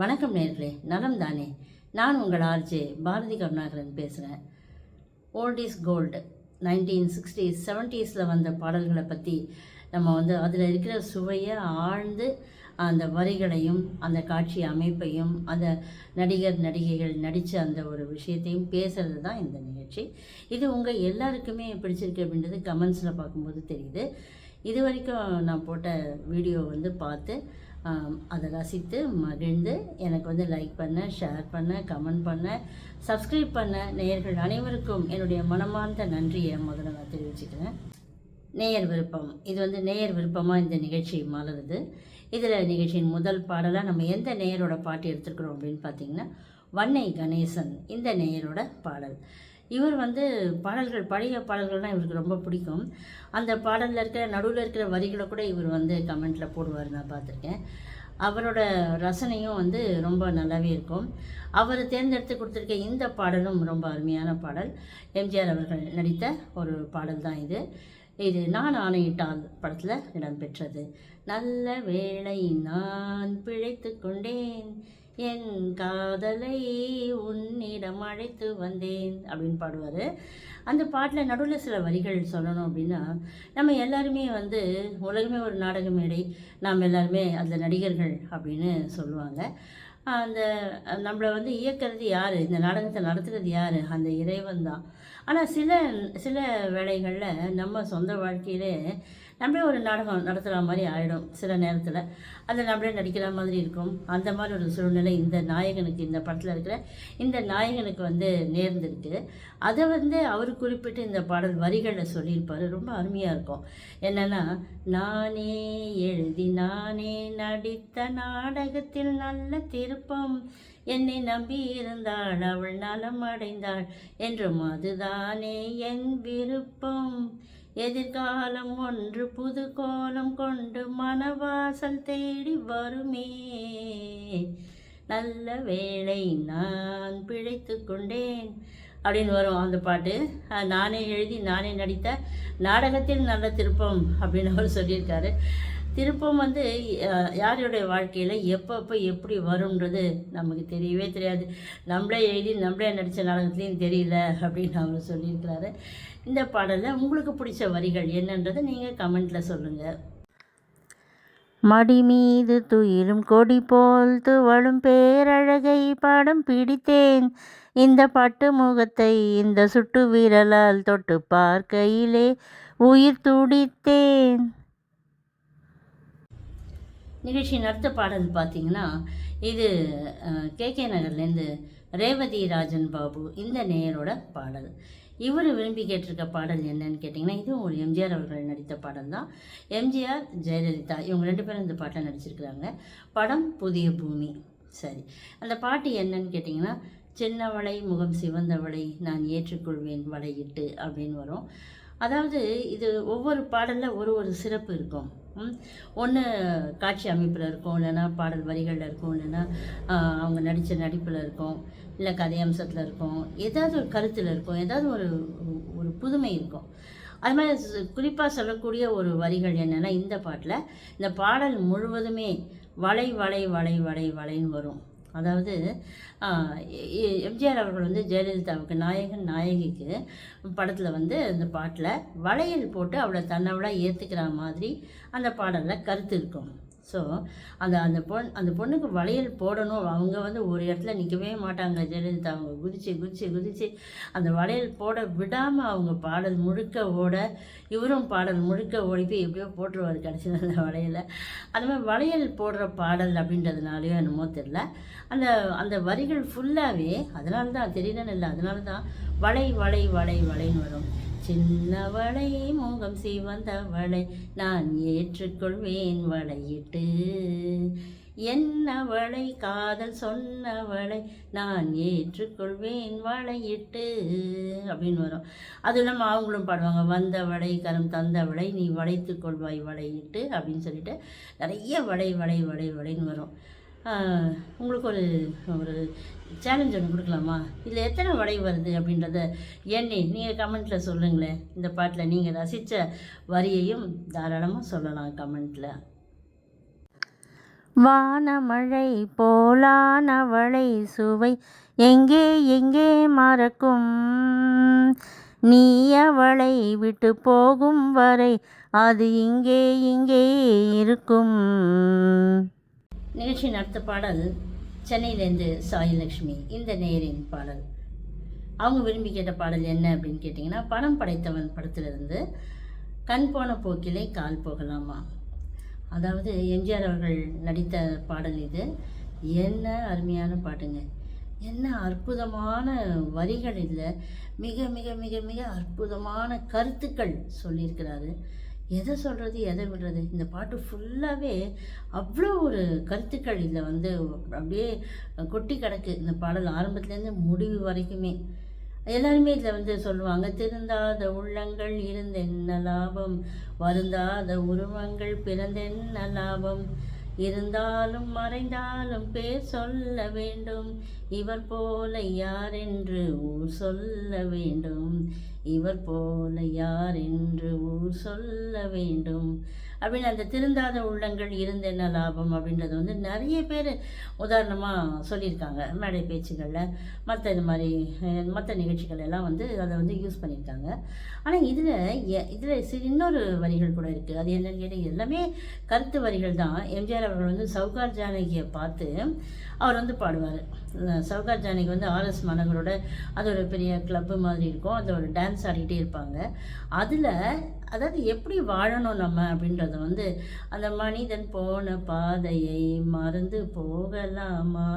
வணக்கம் நேர்களே நலம் தானே. நான் உங்கள் ஆர்ஜே பாரதி கருணாகரன் பேசுகிறேன் old is gold nineteen sixties செவன்ட்டீஸில் வந்த பாடல்களை பற்றி நம்ம வந்து அதில் இருக்கிற சுவையை ஆழ்ந்து அந்த வரிகளையும் அந்த காட்சி அமைப்பையும் அந்த நடிகர் நடிகைகள் நடித்த அந்த ஒரு விஷயத்தையும் பேசுகிறது தான் இந்த நிகழ்ச்சி. இது உங்கள் எல்லாருக்குமே பிடிச்சிருக்கு அப்படின்றது கமெண்ட்ஸில் பார்க்கும்போது தெரியுது. இது வரைக்கும் நான் போட்ட வீடியோ வந்து பார்த்து அதை ரசித்து மகிழ்ந்து எனக்கு வந்து லைக் பண்ண ஷேர் பண்ண கமெண்ட் பண்ண சப்ஸ்கிரைப் பண்ண. நேயர்கள் அனைவருக்கும் என்னுடைய மனமார்ந்த நன்றியை முதல்ல நான் தெரிவிச்சுக்கிறேன். நேயர் விருப்பம். இது வந்து நேயர் விருப்பமாக இந்த நிகழ்ச்சி மலருது இதில் நிகழ்ச்சியின் முதல் பாடலாக நம்ம எந்த நேயரோட பாட்டு எடுத்துருக்குறோம் அப்படின்னு பார்த்தீங்கன்னா வன்னை கணேசன் இந்த நேயரோட பாடல். இவர் வந்து பாடல்கள் பழைய பாடல்கள்லாம் இவருக்கு ரொம்ப பிடிக்கும். அந்த பாடலில் இருக்கிற நடுவில் இருக்கிற வரிகளை கூட இவர் வந்து கமெண்ட்டில் போடுவார் நான் பார்த்துருக்கேன். அவரோட ரசனையும் வந்து ரொம்ப நல்லாவே இருக்கும். அவர் தேர்ந்தெடுத்து கொடுத்துருக்க இந்த பாடலும் ரொம்ப அருமையான பாடல். எம்ஜிஆர் அவர்கள் நடித்த ஒரு பாடல் தான் இது. இது நான் ஆணையிட்டால் படத்தில் இடம்பெற்றது நல்ல வேளை நான் பிழைத்து கொண்டேன். என் காதலை உன்னிடம் அழைத்து வந்தேன் அப்படின்னு பாடுவார். அந்த பாட்டில் நடுவில் சில வரிகள் சொல்லணும் அப்படின்னா நம்ம எல்லாருமே வந்து உலகமே ஒரு நாடக மேடை நாம் எல்லாருமே அதில் நடிகர்கள் அப்படின்னு சொல்லுவாங்க. அந்த நம்மளை வந்து இயக்கிறது யார்? இந்த நாடகத்தை நடத்துகிறது யார்? அந்த இறைவன் தான் ஆனால் சில சில வேளைகளில் நம்ம சொந்த வாழ்க்கையிலே நம்மளே ஒரு நாடகம் நடத்துகிற மாதிரி ஆகிடும் சில நேரத்தில். அதில் நம்மளே நடிக்கிற மாதிரி இருக்கும். அந்த மாதிரி ஒரு சூழ்நிலை இந்த நாயகனுக்கு இந்த படத்தில் இருக்கிற இந்த நாயகனுக்கு வந்து நேர்ந்திருக்கு. அதை வந்து அவர் குறிப்பிட்டு இந்த பாடல் வரிகளில் சொல்லியிருப்பார். ரொம்ப அருமையாக இருக்கும். என்னென்னா நானே எழுதி நானே நடித்த நாடகத்தில் நல்ல திருப்பம். என்னை நம்பி இருந்தாள் அவள் நலம் அடைந்தாள். என்றும் அதுதானே என் விருப்பம். எதிர்காலம் ஒன்று புது கோலம் கொண்டு மனவாசல் தேடி வருமே. நல்ல வேளை நான் பிழைத்து கொண்டேன். அப்படின்னு வரும் அந்த பாட்டு. நானே எழுதி நானே நடித்த நாடகத்தில் நல்ல திருப்பம் அப்படின்னு அவர் சொல்லியிருக்காரு. திருப்பம் வந்து யாருடைய வாழ்க்கையில் எப்பப்போ எப்படி வரும்ன்றது நமக்கு தெரியவே தெரியாது. நம்மளே எழுதி நம்மளே நடித்த நாடகத்துலேயும் தெரியல அப்படின்னு அவர் சொல்லியிருக்கிறாரு. இந்த பாடலில் உங்களுக்கு பிடிச்ச வரிகள் என்னன்றதை நீங்கள் கமெண்ட்டில் சொல்லுங்கள் மடி மீது துயிலும் கொடி போல் துவளும் பேரழகை படம் பிடித்தேன். இந்த பட்டு முகத்தை இந்த சுட்டு விரலால் தொட்டு பார்க்கையிலே உயிர் துடித்தேன். நிகழ்ச்சியின் அடுத்த பாடல் பார்த்தீங்கன்னா இது கே. கே. நகர்லேருந்து ரேவதி ராஜன் பாபு இந்த நேயரோட பாடல். இவர் விரும்பி கேட்டிருக்க பாடல் என்னன்னு கேட்டிங்கன்னா இதுவும் ஒரு எம்ஜிஆர் அவர்கள் நடித்த பாடல் தான் எம்ஜிஆர் ஜெயலலிதா இவங்க ரெண்டு பேரும் இந்த பாட்டில் நடிச்சிருக்கிறாங்க. படம் புதிய பூமி. சரி. அந்த பாட்டு என்னன்னு கேட்டிங்கன்னா சின்னவளை முகம் சிவந்தவளை நான் ஏற்றுக்கொள்வேன் வளையிட்டு அப்படின்னு வரும். அதாவது இது ஒவ்வொரு பாடலில் ஒரு ஒரு சிறப்பு இருக்கும். ஒன்று காட்சி அமைப்பில் இருக்கும் இல்லைன்னா பாடல் வரிகளில் இருக்கும் இல்லைன்னா அவங்க நடித்த நடிப்பில் இருக்கும் இல்லை கதை அம்சத்தில் இருக்கும் ஏதாவது ஒரு கருத்தில் இருக்கும் ஏதாவது ஒரு ஒரு புதுமை இருக்கும். அது மாதிரி குறிப்பாக சொல்லக்கூடிய ஒரு வரிகள் என்னென்னா இந்த பாட்டில் இந்த பாடல் முழுவதுமே வளை வளை வளை வளை வளைன்னு வரும். அதாவது எம்ஜிஆர் அவர்கள் வந்து ஜெயலலிதாவுக்கு நாயகன் நாயகிக்கு படத்தில் வந்து அந்த பாட்டில் வளையல் போட்டு அவளை தன்னவளாக ஏற்றுக்கிற மாதிரி அந்த பாடலில் கருத்து இருக்கும். ஸோ அந்த அந்த பொண் அந்த பொண்ணுக்கு வளையல் போடணும். அவங்க வந்து ஒரு இடத்துல நிற்கவே மாட்டாங்க ஜெயலலிதா. அவங்க குதிச்சு குதிச்சு குதிச்சு அந்த வளையல் போட விடாமல் அவங்க பாடல் முழுக்க ஓட இவரும் பாடல் முழுக்க ஓடி போய் எப்படியோ போட்டுருவார் கடைசியில் அந்த வளையலை. அந்த மாதிரி வளையல் போடுற பாடல் அப்படின்றதுனாலையோ என்னமோ தெரில அந்த அந்த வரிகள் ஃபுல்லாகவே அதனால தான் தெரியலன்னு இல்லை அதனால தான் வளை வளை வளை வளைன்னு வரும். சின்னவளை முகம் சிவந்தவளை நான் ஏற்றுக்கொள்வேன் வளையிட்டு. என்னவளை காதல் சொன்னவளை நான் ஏற்றுக்கொள்வேன் வளையிட்டு. அப்படின்னு வரும். அது இல்லாமல் அவங்களும் பாடுவாங்க. வந்தவளை கரம் தந்தவளை நீ வளைத்து கொள்வாய் வளையிட்டு அப்படின்னு சொல்லிட்டு நிறைய வளை வளை வளை வளைன்னு வரும். உங்களுக்கு ஒரு ஒரு சேலஞ்ச் ஒன்று கொடுக்கலாமா? இதில் எத்தனை வடை வருது அப்படின்றத எண்ணி நீங்கள் கமெண்ட்டில் சொல்லுங்களேன். இந்த பாட்டில் நீங்கள் ரசித்த வரியையும் தாராளமாக சொல்லலாம் கமெண்ட்டில் வானமழை போலானவளை சுவை எங்கே எங்கே மறக்கும்? நீ அவளை விட்டு போகும் வரை அது இங்கே இங்கே இருக்கும். நிகழ்ச்சியின் அடுத்த பாடல் சென்னையிலேருந்து சாயலக்ஷ்மி இந்த நேரின் பாடல். அவங்க விரும்பி கேட்ட பாடல் என்ன அப்படின்னு கேட்டிங்கன்னா பணம் படைத்தவன் படத்திலிருந்து கண் போன போக்கிலே கால் போகலாமா? அதாவது எம்ஜிஆர் அவர்கள் நடித்த பாடல் இது. என்ன அருமையான பாட்டுங்க. என்ன அற்புதமான வரிகள் இல்லை மிக மிக மிக மிக அற்புதமான கருத்துக்கள் சொல்லியிருக்கிறாரு. எதை சொல்கிறது எதை விடுறது? இந்த பாட்டு ஃபுல்லாகவே அவ்வளோ ஒரு கருத்துக்கள் இதில் வந்து அப்படியே கொட்டி கிடக்கு. இந்த பாடல் ஆரம்பத்துலேருந்து முடிவு வரைக்குமே. எல்லாருமே இதில் வந்து சொல்லுவாங்க திருந்தாத உள்ளங்கள் இருந்தென்ன லாபம்? வருந்தாத உருவங்கள் பிறந்தென்ன லாபம்? இருந்தாலும் மறைந்தாலும் பேர் சொல்ல வேண்டும். இவர் போல யார் என்று ஊர் சொல்ல வேண்டும். இவர் போல யார் என்று ஊர் சொல்ல வேண்டும். அப்படின்னு அந்த திருந்தாத உள்ளங்கள் இருந்த என்ன லாபம் அப்படின்றது வந்து நிறைய பேர் உதாரணமாக சொல்லியிருக்காங்க. மேடை பேச்சுகளில் மற்ற இது மாதிரி மற்ற நிகழ்ச்சிகள் எல்லாம் வந்து அதை வந்து யூஸ் பண்ணியிருக்காங்க. ஆனால் இதில் இதில் சிறு இன்னொரு வரிகள் கூட இருக்குது அது என்னென்னு கேட்டால் எல்லாமே கருத்து வரிகள் தான். எம்ஜிஆர் அவர்கள் வந்து சவுகார் ஜானகியை பார்த்து அவர் வந்து பாடுவார். சவுகார் ஜானகி வந்து ஆர்எஸ் மனங்களோட அது ஒரு பெரிய கிளப்பு மாதிரி இருக்கும். அது ஒரு டான்ஸ் ஆடிக்கிட்டே இருப்பாங்க. அதில் அதாவது எப்படி வாழணும் நம்ம அப்படின்றத வந்து அந்த மனிதன் போன பாதையை மறந்து போகலாமா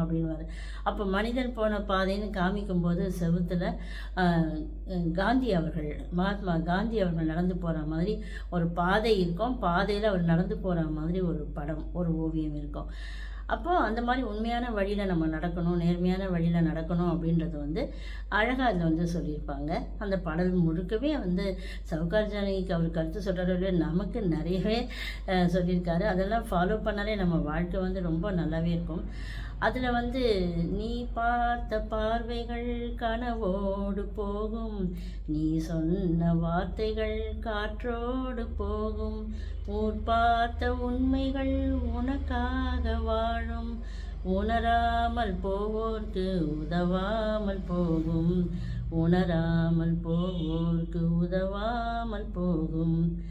அப்படின்வார் அப்போ மனிதன் போன பாதைன்னு காமிக்கும்போது செவுத்தில் காந்தி அவர்கள் மகாத்மா காந்தி அவர்கள் நடந்து போகிற மாதிரி ஒரு பாதை இருக்கும். பாதையில் அவர் நடந்து போகிற மாதிரி ஒரு படம் ஒரு ஓவியம் இருக்கும். அப்போது அந்த மாதிரி உண்மையான வழியில் நம்ம நடக்கணும் நேர்மையான வழியில் நடக்கணும் அப்படின்றது வந்து அழகாக அதில் வந்து சொல்லியிருப்பாங்க. அந்த பாடல் முழுக்கவே வந்து சவுகார் ஜானகிக்கு அவர் கருத்து சொல்கிறவர்களே நமக்கு நிறையவே சொல்லியிருக்காரு. அதெல்லாம் ஃபாலோ பண்ணாலே நம்ம வாழ்க்கை வந்து ரொம்ப நல்லாவே இருக்கும். அதில் வந்து நீ பார்த்த பார்வைகள் கனவோடு போகும். நீ சொன்ன வார்த்தைகள் காற்றோடு போகும். ஊர் பார்த்த உண்மைகள் உனக்காக வாழும். உணராமல் போவோர்க்கு உதவாமல் போகும். உணராமல் போவோர்க்கு உதவாமல் போகும்.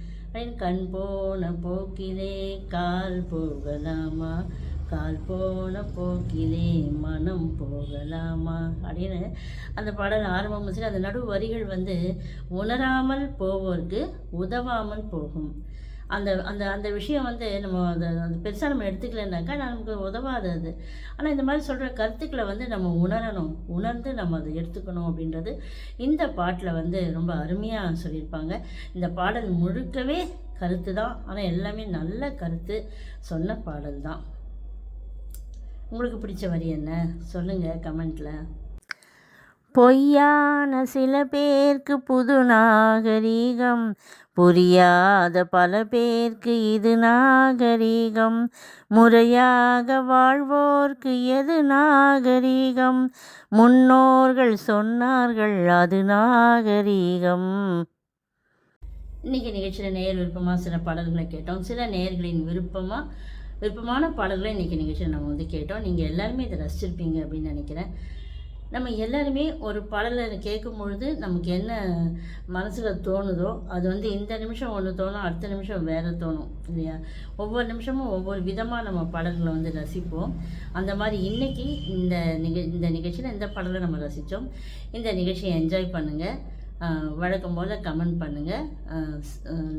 கண் போன போக்கிலே கால் போகலாமா? கால் போன போக்கிலே மனம் போகலாமா? அப்படின்னு அந்த பாடல் ஆரம்பம் சரி அந்த நடு வரிகள் வந்து உணராமல் போவோர்க்கு உதவாமல் போகும். அந்த அந்த அந்த விஷயம் வந்து நம்ம அதை அந்த பெருசாக நம்ம எடுத்துக்கலனாக்கா நமக்கு உதவாது அது ஆனால் இந்த மாதிரி சொல்கிற கருத்துக்களை வந்து நம்ம உணரணும். உணர்ந்து நம்ம அதை எடுத்துக்கணும் அப்படின்றது இந்த பாட்டில் வந்து ரொம்ப அருமையாக சொல்லியிருப்பாங்க. இந்த பாடல் முழுக்கவே கருத்து தான். ஆனால் எல்லாமே நல்ல கருத்து சொன்ன பாடல் தான். உங்களுக்கு பிடிச்ச வரி என்ன? சொல்லுங்கள் கமெண்ட்டில் பொய்யான சில பேருக்கு புது நாகரீகம் புரியாத பல பேர்க்கு இது நாகரீகம். முறையாக வாழ்வோர்க்கு எது நாகரீகம்? முன்னோர்கள் சொன்னார்கள் அது நாகரீகம். இன்றைக்கி நிகழ்ச்சியில் நேர் விருப்பமாக சில பாடல்களை கேட்டோம். சில நேர்களின் விருப்பமாக விருப்பமான பாடல்களை இன்றைக்கி நிகழ்ச்சியில் நம்ம வந்து கேட்டோம். நீங்கள் எல்லாருமே இதை ரசிச்சிருப்பீங்க அப்படின்னு நினைக்கிறேன். நம்ம எல்லாருமே ஒரு பாடலை கேட்கும் பொழுது நமக்கு என்ன மனசில் தோணுதோ அது வந்து இந்த நிமிஷம் ஒன்று தோணும் அடுத்த நிமிஷம் வேறு தோணும் இல்லையா? ஒவ்வொரு நிமிஷமும் ஒவ்வொரு விதமாக நம்ம பாடல்களை வந்து ரசிப்போம். அந்த மாதிரி இன்றைக்கி இந்த நிக இந்த நிகழ்ச்சியில் இந்த பாடலை நம்ம ரசித்தோம் இந்த நிகழ்ச்சியை என்ஜாய் பண்ணுங்கள் வழக்கம் போல் கமெண்ட் பண்ணுங்கள்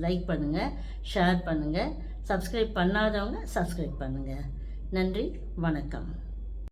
லைக் பண்ணுங்கள் ஷேர் பண்ணுங்கள் சப்ஸ்கிரைப் பண்ணாதவங்க சப்ஸ்கிரைப் பண்ணுங்கள் நன்றி வணக்கம்.